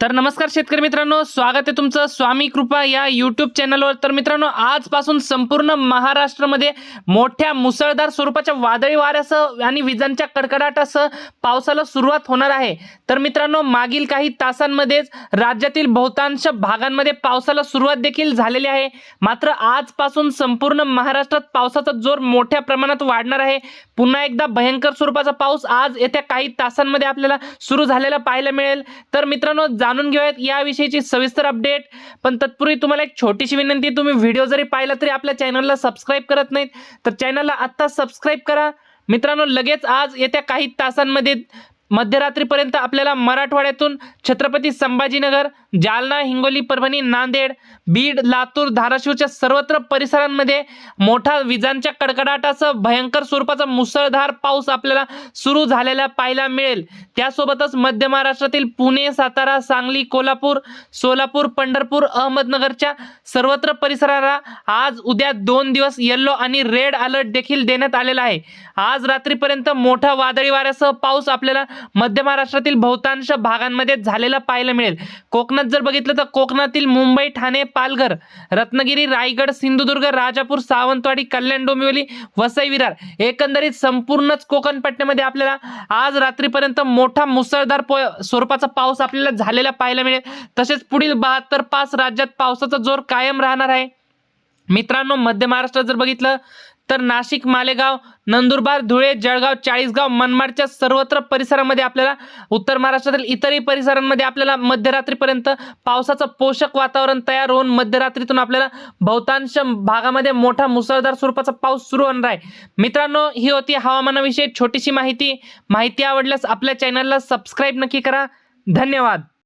तर नमस्कार शेतकरी मित्रांनो स्वागत आहे तुमचं स्वामी कृपा या यूट्यूब चॅनलवर तर मित्रांनो आजपासून संपूर्ण महाराष्ट्रामध्ये मोठ्या मुसळधार स्वरूपाच्या वादळी वाऱ्यासह आणि विजांच्या कडकडाटासह पावसाला सुरुवात होणार आहे. तर मित्रांनो मागील काही तासांमध्येच राज्यातील बहुतांश भागांमध्ये पावसाला सुरुवात देखील झालेली आहे. मात्र आजपासून संपूर्ण महाराष्ट्रात पावसाचा जोर मोठ्या प्रमाणात वाढणार आहे. पुन्हा एकदा भयंकर स्वरूपाचा पाऊस आज येत्या काही तासांमध्ये आपल्याला सुरू झालेला पाहायला मिळेल. तर मित्रांनो जाणून घेऊयात याविषयीची सविस्तर अपडेट पण तत्पूर्वी तुम्हाला एक छोटीशी विनंती तुम्ही व्हिडिओ जरी पाहिला तरी आपल्या चॅनलला सबस्क्राईब करत नाहीत तर चॅनलला आत्ता सबस्क्राईब करा. मित्रांनो लगेच आज येत्या काही तासांमध्ये मध्यरात्रीपर्यंत आपल्याला मराठवाड्यातून छत्रपती संभाजीनगर जालना हिंगोली परभणी नांदेड बीड लातूर धाराशिवच्या सर्वत्र परिसरांमध्ये मोठा विजांच्या कडकडाटासह भयंकर स्वरूपाचा मुसळधार पाऊस आपल्याला सुरू झालेला पाहायला मिळेल. त्यासोबतच मध्य महाराष्ट्रातील पुणे सातारा सांगली कोल्हापूर सोलापूर पंढरपूर अहमदनगरच्या सर्वत्र परिसराला आज उद्या दोन दिवस येल्लो आणि रेड अलर्ट देखील देण्यात आलेला आहे. आज रात्रीपर्यंत मोठा वादळी वाऱ्यासह पाऊस आपल्याला मध्य महाराष्ट्रातील बहुतांश भागांमध्ये झालेला पाहायला मिळेल. कोकणात जर बघितलं तर कोकणातील मुंबई ठाणे पालघर रत्नागिरी रायगड सिंधुदुर्ग राजापूर सावंतवाडी कल्याण डोंबिवली वसई विरार एकंदरीत संपूर्णच कोकण पट्ट्यामध्ये आपल्याला आज रात्रीपर्यंत मोठा मुसळधार स्वरूपाचा पाऊस आपल्याला झालेला पाहायला मिळेल. तसेच पुढील बहात्तर पाच राज्यात पावसाचा जोर कायम राहणार आहे. मित्रांनो मध्य महाराष्ट्रात जर बघितलं तर नाशिक मालेगाव नंदुरबार धुळे जळगाव चाळीसगाव मनमाडच्या सर्वत्र परिसरामध्ये आपल्याला उत्तर महाराष्ट्रातील इतरही परिसरांमध्ये आपल्याला मध्यरात्रीपर्यंत पावसाचं पोषक वातावरण तयार होऊन मध्यरात्रीतून आपल्याला बहुतांश भागामध्ये मोठा मुसळधार स्वरूपाचा पाऊस सुरू होणार आहे. मित्रांनो ही होती हवामानाविषयी छोटीशी माहिती. माहिती आवडल्यास आपल्या चॅनलला सबस्क्राईब नक्की करा. धन्यवाद.